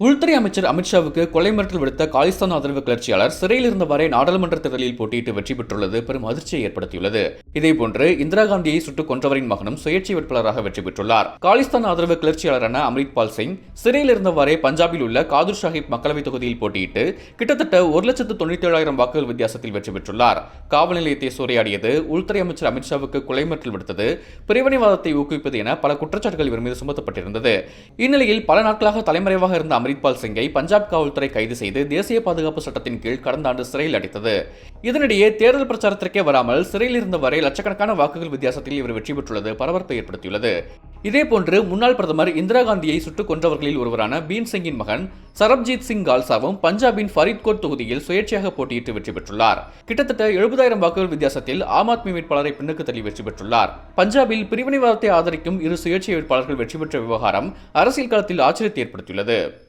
உள்துறை அமைச்சர் அமித்ஷாவுக்கு கொலை மிரட்டல் விடுத்த காலிஸ்தான் ஆதரவு கிளர்ச்சியாளர் சிறையில் இருந்தவரை நாடாளுமன்ற தேர்தலில் போட்டியிட்டு வெற்றி பெற்றுள்ளது. பெரும் அதிர்ச்சியை ஏற்படுத்தியுள்ளது. இதேபோன்று இந்திரா காந்தியை சுட்டுக் கொன்றவரின் மகனும் சுயேட்சை வேட்பாளராக வெற்றி பெற்றுள்ளார். காலிஸ்தான் ஆதரவு கிளர்ச்சியாளரான அம்ரித்பால் சிங் சிறையில் இருந்தவரை பஞ்சாபில் உள்ள காதூர் சாஹிப் மக்களவைத் தொகுதியில் போட்டியிட்டு கிட்டத்தட்ட ஒரு லட்சத்து தொண்ணூத்தி ஏழாயிரம் வாக்குகள் வித்தியாசத்தில் வெற்றி பெற்றுள்ளார். காவல் நிலையத்தை சூறையாடியது உள்துறை அமைச்சர் அமித்ஷாவுக்கு கொலை மிரட்டல் விடுத்தது பிரிவினைவாதத்தை ஊக்குவிப்பது என பல குற்றச்சாட்டுகள் இவர் மீது சுமத்தப்பட்டிருந்தது. இந்நிலையில் பல நாட்களாக தலைமறைவாக இருந்த அம்ரித்பால் சிங்கை பஞ்சாப் காவல்துறை கைது செய்து தேசிய பாதுகாப்பு சட்டத்தின் கீழ் கடந்த ஆண்டு சிறையில் அடைத்தது. இதனிடையே தேர்தல் பிரச்சாரத்திற்கே வராமல் சிறையில் இருந்த வரை லட்சக்கணக்கான வாக்குகள் வித்தியாசத்தில் இவர் வெற்றி பெற்றுள்ளது பரபரப்பை ஏற்படுத்தியுள்ளது. இதேபோன்று முன்னாள் பிரதமர் இந்திரா காந்தியை சுட்டுக் கொன்றவர்களில் ஒருவரான பீன் சிங்கின் மகன் சரப்ஜீத் சிங் கால்சாவும் பஞ்சாபின் ஃபரீத்கோட் தொகுதியில் சுயேட்சையாக போட்டியிட்டு வெற்றி பெற்றுள்ளார். கிட்டத்தட்ட எழுபதாயிரம் வாக்குகள் வித்தியாசத்தில் ஆம் ஆத்மி வேட்பாளரை பின்னுக்கு தள்ளி வெற்றி பெற்றுள்ளார். பஞ்சாபில் பிரிவினைவாதத்தை ஆதரிக்கும் இரு சுயேட்சை வேட்பாளர்கள் வெற்றி பெற்ற விவகாரம் அரசியல் களத்தில் ஆச்சரியத்தை ஏற்படுத்தியுள்ளது.